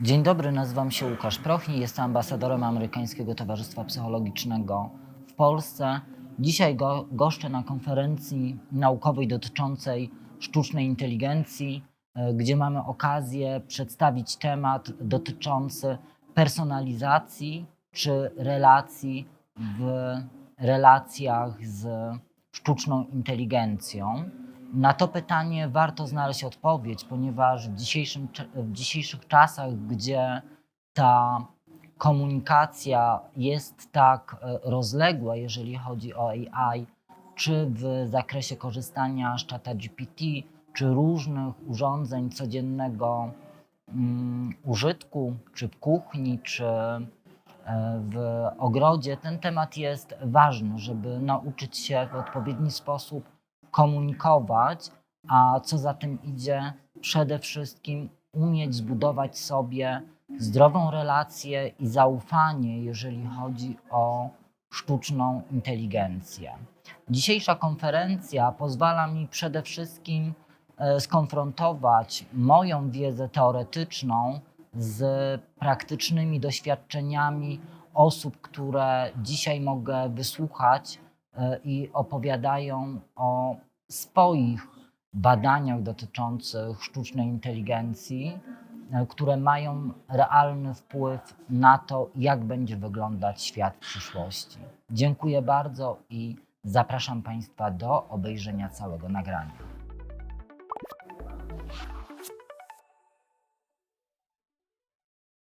Dzień dobry, nazywam się Łukasz Prochni, jestem ambasadorem Amerykańskiego Towarzystwa Psychologicznego w Polsce. Dzisiaj go, goszczę na konferencji naukowej dotyczącej sztucznej inteligencji, e, gdzie mamy okazję przedstawić temat dotyczący personalizacji czy relacji w relacjach z sztuczną inteligencją. Na to pytanie warto znaleźć odpowiedź, ponieważ w, dzisiejszym, w dzisiejszych czasach, gdzie ta komunikacja jest tak e, rozległa, jeżeli chodzi o AI, czy w zakresie korzystania z czata GPT, czy różnych urządzeń codziennego mm, użytku, czy w kuchni, czy e, w ogrodzie, ten temat jest ważny, żeby nauczyć się w odpowiedni sposób komunikować, a co za tym idzie, przede wszystkim umieć zbudować sobie zdrową relację i zaufanie, jeżeli chodzi o sztuczną inteligencję. Dzisiejsza konferencja pozwala mi przede wszystkim e, skonfrontować moją wiedzę teoretyczną z praktycznymi doświadczeniami osób, które dzisiaj mogę wysłuchać i opowiadają o swoich badaniach dotyczących sztucznej inteligencji, e, które mają realny wpływ na to, jak będzie wyglądać świat w przyszłości. Dziękuję bardzo i zapraszam Państwa do obejrzenia całego nagrania.